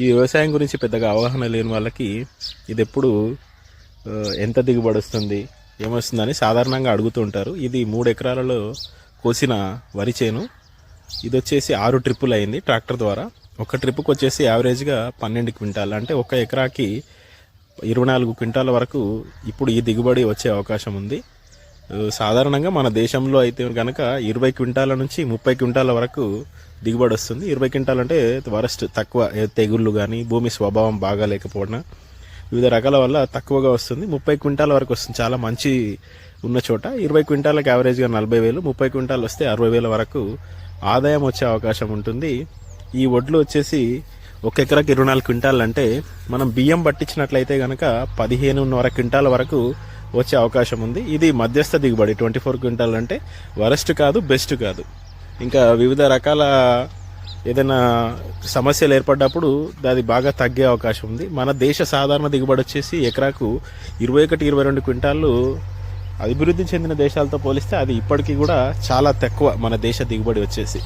ఈ వ్యవసాయం గురించి పెద్దగా అవగాహన లేని వాళ్ళకి ఇది ఎప్పుడు ఎంత దిగుబడి వస్తుంది ఏమొస్తుందని సాధారణంగా అడుగుతూ ఉంటారు. ఇది మూడు ఎకరాలలో కోసిన వరి చేను. ఇది వచ్చేసి ఆరు ట్రిప్పులు అయింది ట్రాక్టర్ ద్వారా. ఒక ట్రిప్పుకి వచ్చేసి యావరేజ్గా పన్నెండు క్వింటాల్. అంటే ఒక ఎకరాకి ఇరవై నాలుగు క్వింటాల వరకు ఇప్పుడు ఈ దిగుబడి వచ్చే అవకాశం ఉంది. సాధారణంగా మన దేశంలో అయితే కనుక ఇరవై క్వింటాల నుంచి ముప్పై క్వింటాల వరకు దిగుబడి వస్తుంది. ఇరవై క్వింటాల్ అంటే వరస్ట్ తక్కువ తెగుళ్ళు కానీ భూమి స్వభావం బాగా లేకపోవడం వివిధ రకాల వల్ల తక్కువగా వస్తుంది. ముప్పై క్వింటాల వరకు వస్తుంది. చాలా మంచి ఉన్న చోట ఇరవై క్వింటాలకు యావరేజ్గా నలభై వేలు ముప్పై క్వింటాల్ వస్తే అరవై వేల వరకు ఆదాయం వచ్చే అవకాశం ఉంటుంది. ఈ వడ్లు వచ్చేసి ఒక ఎకరాకి ఇరవై నాలుగు క్వింటాల్ అంటే మనం బియ్యం పట్టించినట్లయితే కనుక పదిహేనున్నర క్వింటాల వరకు వచ్చే అవకాశం ఉంది. ఇది మధ్యస్థ దిగుబడి. ట్వంటీ ఫోర్ క్వింటాల్ అంటే వరస్ట్ కాదు బెస్ట్ కాదు. ఇంకా వివిధ రకాల ఏదైనా సమస్యలు ఏర్పడ్డప్పుడు అది బాగా తగ్గే అవకాశం ఉంది. మన దేశ సాధారణ దిగుబడి వచ్చేసి ఎకరాకు ఇరవై ఒకటి ఇరవై రెండు క్వింటాళ్ళు అభివృద్ధి చెందిన దేశాలతో పోలిస్తే అది ఇప్పటికీ కూడా చాలా తక్కువ మన దేశ దిగుబడి వచ్చేసి.